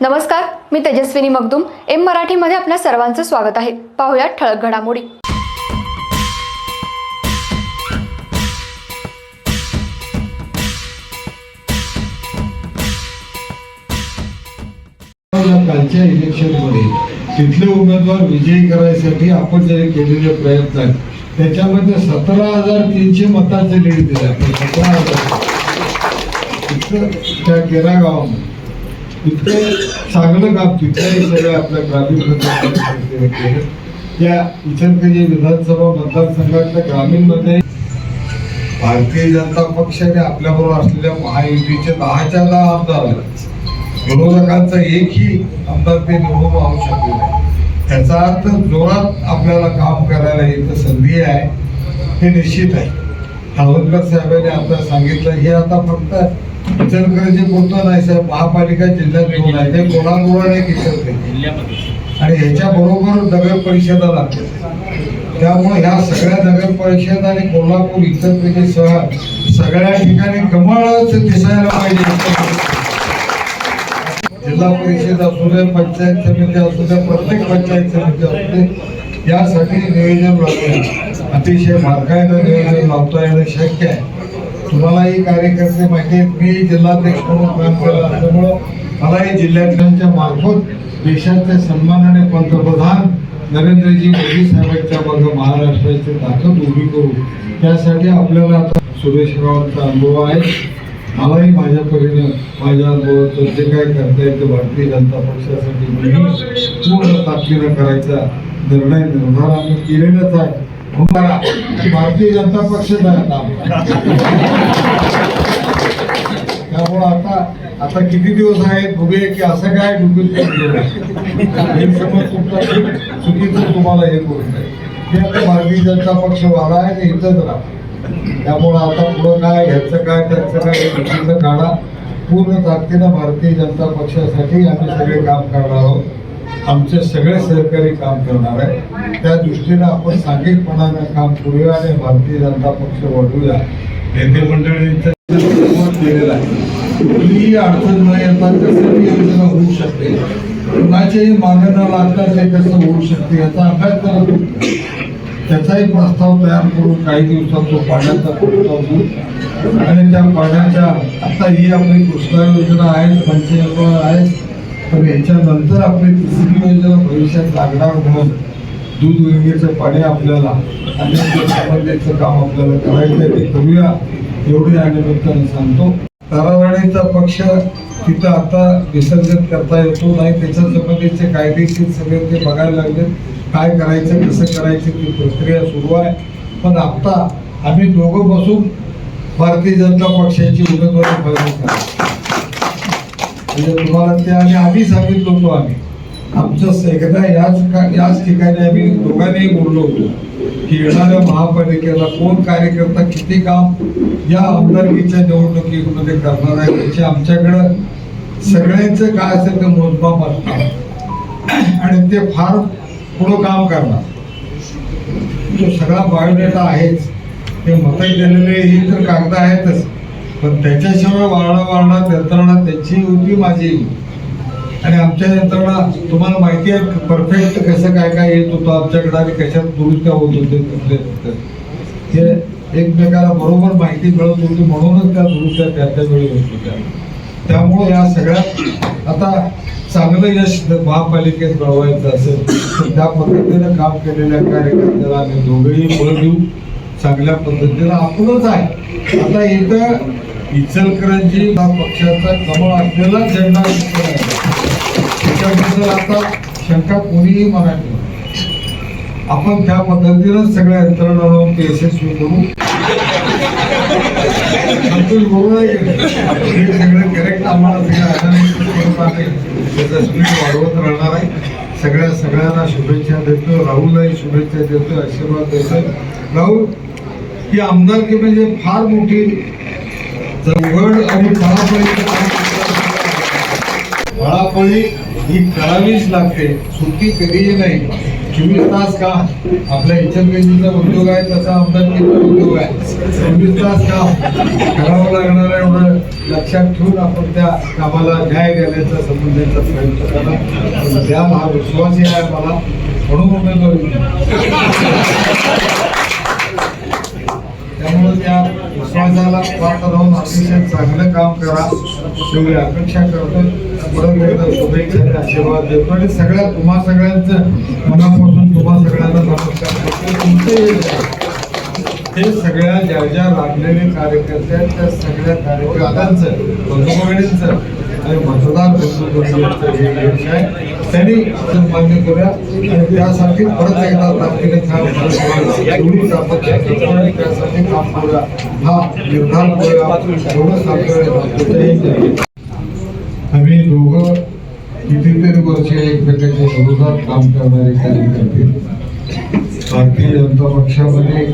नमस्कार मी तेजस्विनी मगदुम. एम मराठीमध्ये आपल्या सर्वांचं स्वागत आहे. पाहुयात ठळक घडामोडी. कालच्या इलेक्शनमध्ये तिथले उमेदवार विजयी करायसाठी आपण जे केलेले प्रयत्न आहेत त्याच्यामध्ये सतरा हजार तीनशे मतांचे लीड दिले आपण सतरा हजार. त्या केरा गावामध्ये इतकं चांगलं काम तिथल्याही सगळ्या आपल्या ग्रामीण केलं त्या इचलकरंजी विधानसभा मतदारसंघातल्या ग्रामीणमध्ये भारतीय जनता पक्षाने आपल्याबरोबर असलेल्या महायुतीचे दहाच्या दहा आमदार विरोधकांचा एकही आमदार ते निवडून आणू शकले नाही. त्याचा अर्थ जोरात आपल्याला काम करायला इथं संधी आहे हे निश्चित आहे. खावनकर साहेबांनी आता सांगितलं हे आता फक्त इचलकरंजी पुरतं नाही साहेब महापालिका जिल्ह्यात घेऊन आहे ते कोल्हापूर आणि इचलकरंजी. आणि ह्याच्या बरोबर नगर परिषदा लागते. त्यामुळे ह्या सगळ्या नगर परिषद आणि कोल्हापूर इचलकरंजी सह सगळ्या ठिकाणी कमळच दिसायला पाहिजे. जिल्हा परिषद असू दे पंचायत समिती असू दे प्रत्येक पंचायत समिती असू दे यासाठी नियोजन लावणे अतिशय बारकाईनं नियोजन लावता येणं शक्य आहे. तुम्हालाही कार्यकर्ते माहिती आहेत मी जिल्हाध्यक्ष म्हणून काम केलं असल्यामुळं मलाही जिल्ह्यातल्या मार्फत देशाचे सन्मानाने पंतप्रधान नरेंद्रजी मोदी साहेबांच्या बघ महाराष्ट्राची ताकद उभी करू त्यासाठी आपल्याला आता सुरेश रावांचा अनुभव आहे. मलाही माझ्या परीने माझ्या अनुभवाचं जे काय करता येतं भारतीय जनता पक्षासाठी पूर्ण ताकदीनं करायचा निर्णय निर्धार आम्ही केलेलाच आहे. होणारा की भारतीय जनता पक्ष त्यामुळं आता आता किती दिवस आहेत उभे की असं काय डुबील समज तुमचा चुकीचं तुम्हाला हे करून ते आता भारतीय जनता पक्ष वाला आहे आणि इथंच राहा त्यामुळं आता पुढं काय ह्याचं काय त्याचं काय चुकीचं काढा. पूर्ण ताकदीनं भारतीय जनता पक्षासाठी आम्ही सगळे काम करणार आहोत. आमचे सगळे सहकारी काम करणार आहे. त्या दृष्टीनं आपण सांघिकपणानं काम करूया आणि भारतीय जनता पक्ष वाढवूया नेते मंडळींचं support केलेला आहे. कुठलीही अडचण न येता कसं ती योजना होऊ शकते. कुणाच्याही मागे न लागता ते कसं होऊ शकते. याचा अभ्यास करत. त्याचाही प्रस्ताव तयार करून काही दिवसात तो पाण्याचा प्रस्ताव देऊ आणि त्या पाण्याच्या आता ही आपली कृष्णा योजना आहे पंचयोजना आहे. पण याच्यानंतर आपली तिसरी योजना भविष्यात लागणार म्हणून दूध गंगेचं पाणी आपल्याला अनेक काम आपल्याला करायचं आहे ते करूया. एवढी या निमित्ताने सांगतो. ताराराणीचा पक्ष तिथं आता विसर्जन करता येतो नाही त्याच्या संबंधीचे कायदेशीर सगळे ते बघायला लागले. काय करायचं कसं करायचं ती प्रक्रिया सुरू आहे. पण आता आम्ही दोघं बसून भारतीय जनता पक्षाची उमेदवारी फायनल म्हणजे तुम्हाला ते आम्ही आम्ही सांगितलं होतो आम्ही. आमचं एकदा याच का- याच ठिकाणी आम्ही दोघांनीही बोललो होतो की येणाऱ्या महापालिकेला कोण कार्यकर्ता किती काम या आमदारकीच्या निवडणुकीमध्ये करणार आहे त्याची आमच्याकडं सगळ्यांचं काय असेल ते मोजमाप असणार. आणि ते फार पुढं काम करणार. जो सगळा बायोडेटा आहेच ते मतं दिलेले ही तर कागद आहेतच. पण त्याच्याशिवाय वारणा वारणा यंत्रणा त्यांची होती माझी. आणि आमच्या यंत्रणा तुम्हाला माहिती आहे परफेक्ट कसं काय काय येत होतं आमच्याकडे आणि कशात दुरुस्त्या होत होते कुठले हे एकमेकाला बरोबर माहिती मिळत होती म्हणूनच त्या दुरुस्त्या त्या त्या वेळी होत होत्या. त्यामुळे या सगळ्यात आता चांगलं यश महापालिकेत मिळवायचं असेल तर त्या पद्धतीनं काम केलेल्या कार्यकर्त्याला आम्ही दोघेही बळ देऊ चांगल्या पद्धतीनं आपलंच आहे. आता इथं इचलकरंजी हा पक्षाचा कमळ असलेला झेंडा त्याच्याबद्दल आता शंका कोणीही मराठी आपण त्या पद्धतीनं सगळ्या यंत्रणा लावून ते यशस्वी करू. संतोष बरोबर हे सगळं करेक्ट आम्हाला स्पीड वाढवत राहणार आहे. सगळ्या सगळ्यांना शुभेच्छा देतो. राहुलही शुभेच्छा देतो. आशीर्वाद देतो. राहुल ही आमदारकी म्हणजे फार मोठी चौघड आणि पळापळीचं काम ही करावीच लागते. सुट्टी कधीही नाही. चोवीस तास का? आपल्या इचलगंजीचा उद्योग आहे तसा आमदारकीचा उद्योग आहे. चोवीस तास का? करावं लागणार आहे एवढं लक्षात ठेवून आपण त्या कामाला न्याय देण्याचा समजण्याचा प्रयत्न करा. द्या त्या हा विश्वासही आहे मला म्हणून उमेदवारी या समाजाला प्राप्त राहून अतिशय चांगलं काम करा. एवढी अपेक्षा करतो. परत एकदा शुभेच्छा आणि आशीर्वाद देतो. आणि सगळ्या तुम्हा सगळ्यांचं मनापासून तुम्हा सगळ्यांना नमस्कार करतो. तुमचे हे सगळ्या ज्या ज्या लागलेले कार्यकर्ते आहेत त्या सगळ्या कार्यकर्त्यांचं बंधुभगिनींचं आणि मतदार बंधुभगिनींचं हे यश आहे. त्यांनी मान्य करूया आणि त्यासाठी परत एकदा ताकदीने त्यासाठी काम करूया हा निर्धार करूया एवढंच आपल्याला आम्ही दोघं कितीतरी वर्ष एकमेकांच्या विरोधात काम करणारे कार्यकर्ते. भारतीय जनता पक्षामध्ये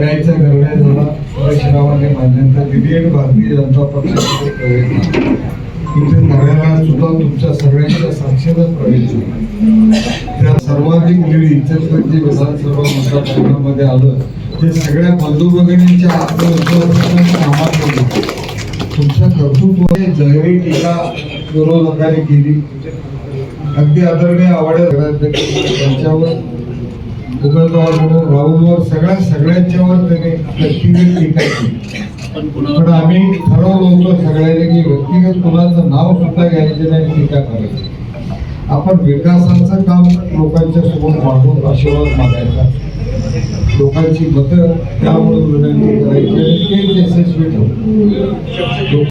यायचा निर्णय झाला सुरेशरावांनी मान्यता दिली आणि भारतीय जनता पक्षामध्ये प्रवेश झाला. तिथे कार्यालयात सुद्धा तुमच्या सगळ्यांच्या साक्षीनं प्रवेश त्या सर्वाधिक लीड इचलकरंजी विधानसभा मतदारसंघामध्ये आलं. ते सगळ्या बंधू भगिनींच्या आत्मविश्वासाने कामात तुमच्या कर्तृत्वाने जहरी टीका विरोधकांनी केली. अगदी आदरणीय आवडे त्यांच्यावर उमेदवार म्हणून राहुलवर सगळ्या सगळ्यांच्यावर त्यांनी व्यक्तिगत टीका केली. पण आम्ही ठरवलं होतो सगळ्यांनी की व्यक्तिगत कुणाचं नाव सुद्धा घ्यायचे नाही टीका करायची आपण विकासाचं काम लोकांच्या समोर मागून आशीर्वाद मागायचा. लोकांची मतं त्यामुळे विनंती करायची आणि तेच यशस्वी ठेवू